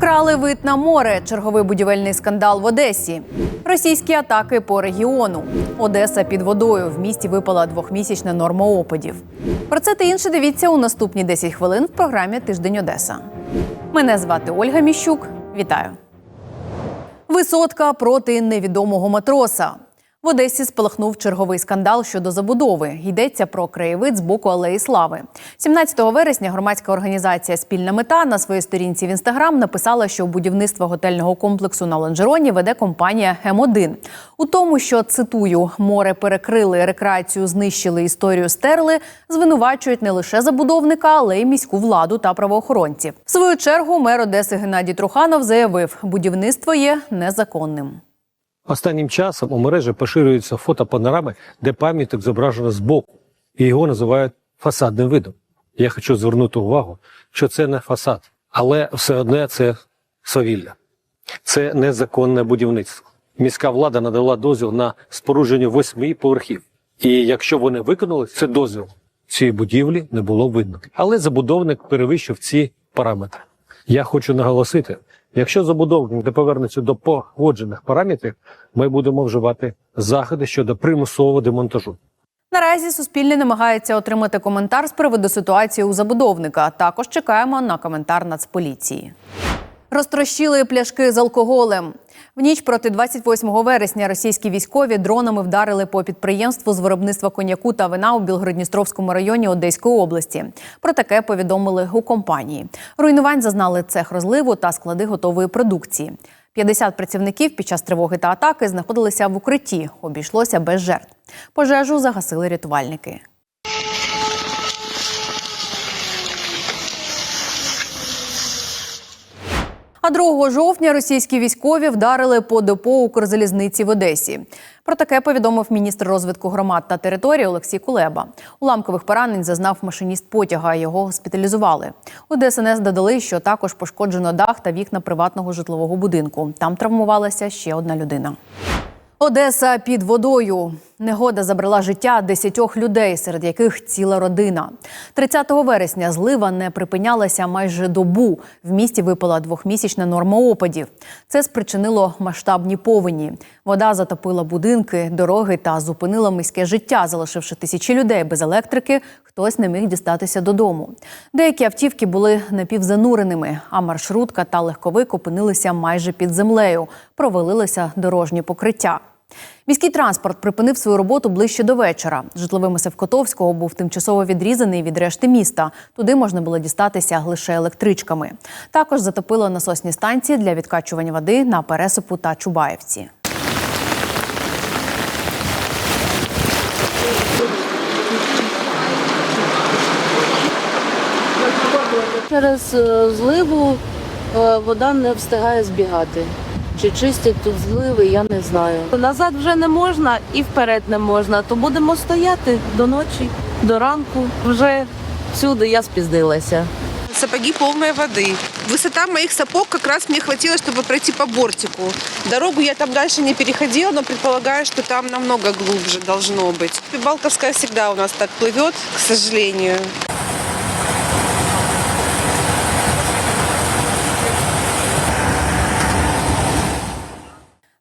Крали вид на море. Черговий будівельний скандал в Одесі. Російські атаки по регіону. Одеса під водою. В місті випала двохмісячна норма опадів. Про це та інше дивіться у наступні 10 хвилин в програмі Тиждень Одеса. Мене звати Ольга Міщук. Вітаю. Висотка проти невідомого матроса. В Одесі спалахнув черговий скандал щодо забудови. Йдеться про краєвид з боку Алеї Слави. 17 вересня громадська організація Спільна мета на своїй сторінці в інстаграм написала, що будівництво готельного комплексу на Ланжероні веде компанія М1. У тому, що цитую, море перекрили, рекреацію знищили, історію стерли, звинувачують не лише забудовника, але й міську владу та правоохоронців. В свою чергу мер Одеси Геннадій Труханов заявив, будівництво є незаконним. Останнім часом у мережі поширюються фотопанорами, де пам'ятник зображено збоку, і його називають фасадним видом. Я хочу звернути увагу, що це не фасад, але все одне це свавілля. Це незаконне будівництво. Міська влада надала дозвіл на спорудження восьми поверхів. І якщо вони виконали цей дозвіл, цієї будівлі не було видно. Але забудовник перевищив ці параметри. Я хочу наголосити, якщо забудовник не повернеться до погоджених параметрів, ми будемо вживати заходи щодо примусового демонтажу. Наразі Суспільне намагається отримати коментар з приводу ситуації у забудовника. Також чекаємо на коментар Нацполіції. Розтрощили пляшки з алкоголем. В ніч проти 28 вересня російські військові дронами вдарили по підприємству з виробництва коньяку та вина у Білгородністровському районі Одеської області. Про таке повідомили у компанії. Руйнувань зазнали цех розливу та склади готової продукції. 50 працівників під час тривоги та атаки знаходилися в укритті. Обійшлося без жертв. Пожежу загасили рятувальники. А 2 жовтня російські військові вдарили по депо Укрзалізниці в Одесі. Про таке повідомив міністр розвитку громад та території Олексій Кулеба. Уламкових поранень зазнав машиніст потяга. Його госпіталізували. У ДСНС додали, що також пошкоджено дах та вікна приватного житлового будинку. Там травмувалася ще одна людина. Одеса під водою. Негода забрала життя десятьох людей, серед яких ціла родина. 30 вересня злива не припинялася майже добу. В місті випала двохмісячна норма опадів. Це спричинило масштабні повені. Вода затопила будинки, дороги та зупинила міське життя, залишивши тисячі людей без електрики. Хтось не міг дістатися додому. Деякі автівки були напівзануреними, а маршрутка та легковик опинилися майже під землею. Провалилися дорожні покриття. Міський транспорт припинив свою роботу ближче до вечора. Житловий масив Котовського був тимчасово відрізаний від решти міста. Туди можна було дістатися лише електричками. Також затопило насосні станції для відкачування води на Пересипу та Чубаївці. Через е, зливу е, вода не встигає збігати. Чи чистять тут зливи, я не знаю. Назад вже не можна і вперед не можна, то будемо стояти до ночі, до ранку. Вже всюди я спіздилася. Сапоги полные воды. Высота моих сапог как раз мне хватило, чтобы пройти по бортику. Дорогу я там дальше не переходила, но предполагаю, что там намного глубже должно быть. Балковская всегда у нас так плывет, к сожалению.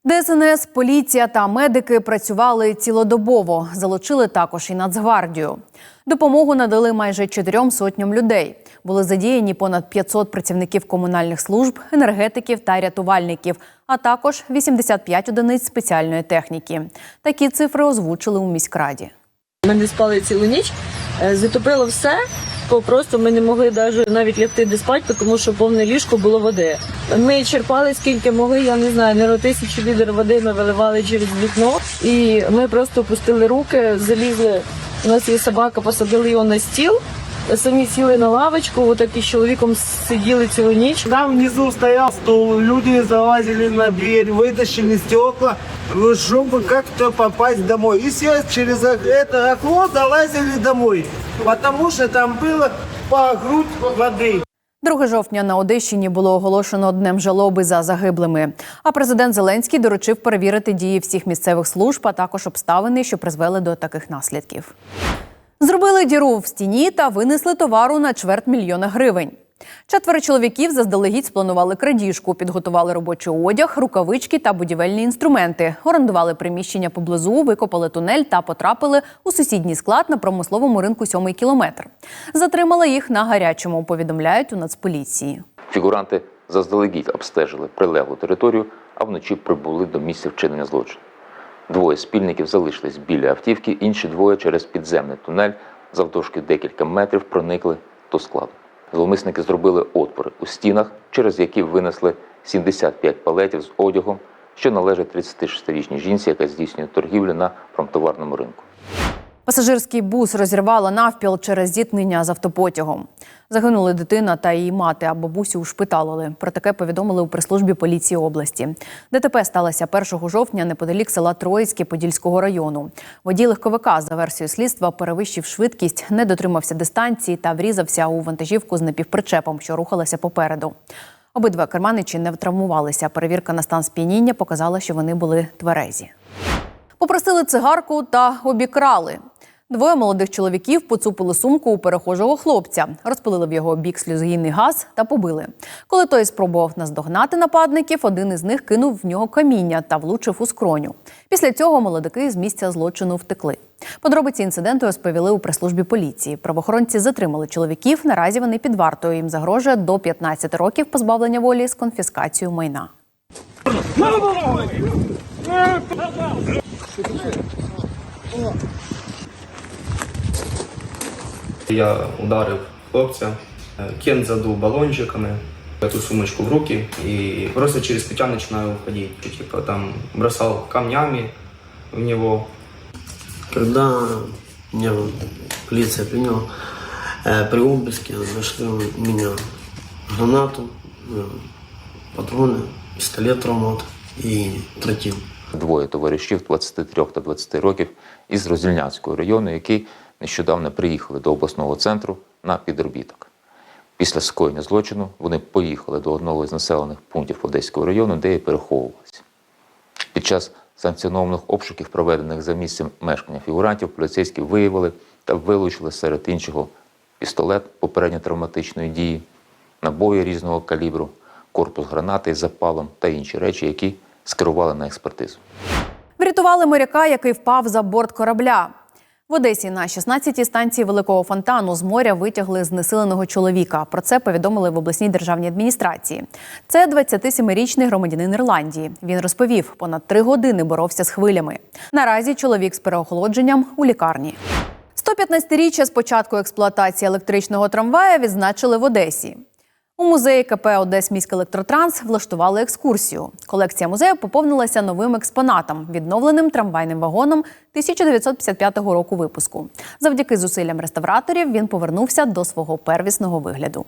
ДСНС, поліція та медики працювали цілодобово. Залучили також і Нацгвардію. Допомогу надали майже чотирьом сотням людей. Були задіяні понад 500 працівників комунальних служб, енергетиків та рятувальників, а також 85 одиниць спеціальної техніки. Такі цифри озвучили у міськраді. Ми не спали цілу ніч, е, затопило все. Бо Просто ми не могли навіть навіть лягти де спати, тому що повне ліжко було води. Ми черпали скільки могли, я не знаю, не тисячі літр води ми виливали через вікно, і ми просто опустили руки, залізли. У нас є собака, посадили його на стіл. Самі сіли на лавочку, отак із чоловіком сиділи цілу ніч. Там внизу стоял стол, люди залазили на дверь, вытащили стекла, чтобы как-то попасть домой. И все через это окно залазили домой, потому что там было по грудь воды. 2 жовтня на Одещині було оголошено днем жалоби за загиблими. А президент Зеленський доручив перевірити дії всіх місцевих служб, а також обставини, що призвели до таких наслідків. Зробили діру в стіні та винесли товару на чверть мільйона гривень. Четверо чоловіків заздалегідь спланували крадіжку, підготували робочий одяг, рукавички та будівельні інструменти, орендували приміщення поблизу, викопали тунель та потрапили у сусідній склад на промисловому ринку сьомий кілометр. Затримали їх на гарячому. Повідомляють у Нацполіції. Фігуранти заздалегідь обстежили прилеглу територію, а вночі прибули до місця вчинення злочину. Двоє спільників залишились біля автівки, інші двоє через підземний тунель завдовжки декілька метрів проникли до складу. Зловмисники зробили отвори у стінах, через які винесли 75 палетів з одягом, що належить 36-річній жінці, яка здійснює торгівлю на промтоварному ринку. Пасажирський бус розірвало навпіл через зіткнення з автопотягом. Загинули дитина та її мати, а бабусю ушпиталили. Про таке повідомили у прес-службі поліції області. ДТП сталося 1 жовтня неподалік села Троїцьке Подільського району. Водій легковика за версією слідства перевищив швидкість, не дотримався дистанції та врізався у вантажівку з напівпричепом, що рухалася попереду. Обидва керманичі не травмувалися. Перевірка на стан сп'яніння показала, що вони були тверезі. Попросили цигарку та обікрали. Двоє молодих чоловіків поцупили сумку у перехожого хлопця, розпилили в його бік сльозогінний газ та побили. Коли той спробував наздогнати нападників, один із них кинув в нього каміння та влучив у скроню. Після цього молодики з місця злочину втекли. Подробиці інциденту розповіли у прес-службі поліції. Правоохоронці затримали чоловіків. Наразі вони під вартою. Їм загрожує до 15 років позбавлення волі з конфіскацією майна. Я ударив хлопця, е, кент задув балончиками, эту сумочку в руки и просто через плеча начинаю уходить. Типа там бросал камнями в него. Когда меня полиция приняла, э, при обыске нашли у меня гранату, э, патроны, пистолет травмат и тротил. Двоє товаришів 23 та 20 років із Роздільнянського району, які нещодавно приїхали до обласного центру на підробіток. Після скоєння злочину вони поїхали до одного з населених пунктів Одеського району, де і переховувалися. Під час санкціонованих обшуків, проведених за місцем мешкання фігурантів, поліцейські виявили та вилучили серед іншого пістолет попередньо травматичної дії, набої різного калібру, корпус гранати із запалом та інші речі, які скерували на експертизу. Врятували моряка, який впав за борт корабля. В Одесі на 16-й станції великого фонтану з моря витягли знесиленого чоловіка. Про це повідомили в обласній державній адміністрації. Це 27-річний громадянин Ірландії. Він розповів, понад три години боровся з хвилями. Наразі чоловік з переохолодженням у лікарні. 115-річчя з початку експлуатації електричного трамвая відзначили в Одесі. У музеї КП Одесміськ електротранс влаштували екскурсію. Колекція музею поповнилася новим експонатом відновленим трамвайним вагоном 1955 року випуску. Завдяки зусиллям реставраторів він повернувся до свого первісного вигляду.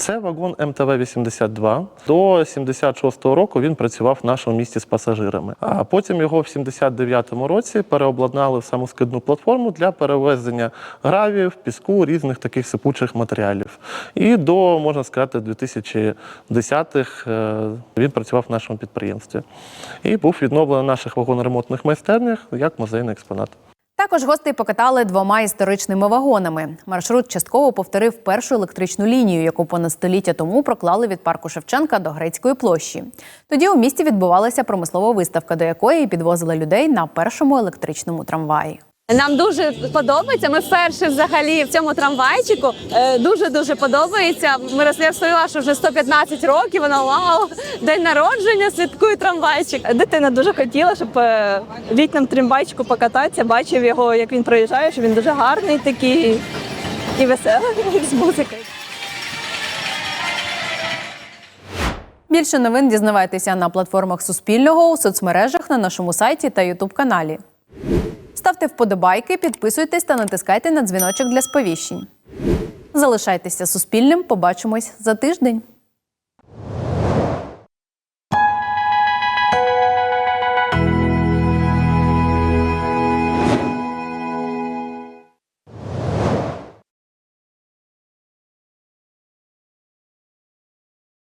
Це вагон МТВ-82. До 76-го року він працював в нашому місті з пасажирами. А потім його в 79-му році переобладнали в самоскидну платформу для перевезення гравіїв, піску, різних таких сипучих матеріалів. І до, можна сказати, 2010-х е, він працював в нашому підприємстві. І був відновлений в наших вагоноремонтних майстернях як музейний експонат. Також гостей покатали двома історичними вагонами. Маршрут частково повторив першу електричну лінію, яку понад століття тому проклали від парку Шевченка до Грецької площі. Тоді у місті відбувалася промислова виставка, до якої підвозили людей на першому електричному трамваї. Нам дуже подобається. Ми вперше взагалі в цьому трамвайчику. Дуже дуже подобається. Ми розповіла, що вже 115 років. Вона вау, день народження, святкує трамвайчик. Дитина дуже хотіла, щоб е, в літньому трамвайчику покататися. Бачив його, як він проїжджає. що Він дуже гарний такий і веселий з музикою. Більше новин дізнавайтеся на платформах Суспільного у соцмережах на нашому сайті та Ютуб каналі. Ставте вподобайки, підписуйтесь та натискайте на дзвіночок для сповіщень. Залишайтеся суспільним. Побачимось за тиждень.